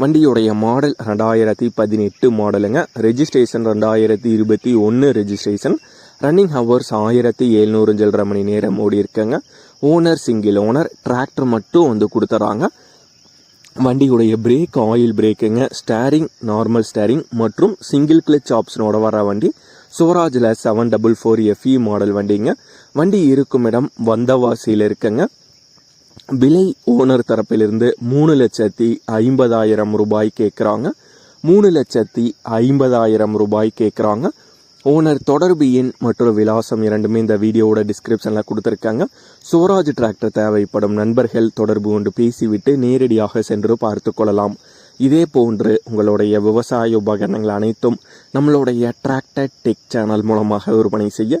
வண்டியுடைய மாடல் ரெண்டாயிரத்தி பதினெட்டு மாடலுங்க ரெஜிஸ்ட்ரேஷன் ரெண்டாயிரத்தி இருபத்தி ஒன்று ரெஜிஸ்ட்ரேஷன் ரன்னிங் ஹவர்ஸ் ஆயிரத்தி எழுநூறு சில்லற மணி நேரம் ஓடி இருக்கங்க ஓனர் சிங்கிள் ஓனர் டிராக்டர் மட்டும் வந்து கொடுத்துறாங்க. வண்டியுடைய பிரேக் ஆயில் பிரேக்குங்க ஸ்டேரிங் நார்மல் ஸ்டேரிங் மற்றும் சிங்கிள் கிளச் ஆப்ஷனோட வர வண்டி. சுவராஜில் seven double four FE model வண்டிங்க. வண்டி இருக்கும் இடம் வந்தவாசியில் இருக்குங்க. விலை ஓனர் தரப்பிலிருந்து மூணு லட்சத்தி ஐம்பதாயிரம் ரூபாய் கேட்குறாங்க. மூணு லட்சத்தி ஐம்பதாயிரம் ரூபாய் கேட்குறாங்க. ஓனர் தொடர்பு எண் மற்றும் விலாசம் இரண்டுமே இந்த வீடியோவோட டிஸ்கிரிப்ஷனில் கொடுத்துருக்காங்க. சுவராஜ் டிராக்டர் தேவைப்படும் நண்பர்கள் தொடர்பு கொண்டு பேசிவிட்டு நேரடியாக சென்று பார்த்து கொள்ளலாம். இதே போன்று உங்களுடைய விவசாய உபகரணங்கள் அனைத்தும் நம்மளுடைய டிராக்டர் டெக் சேனல் மூலமாக விற்பனை செய்ய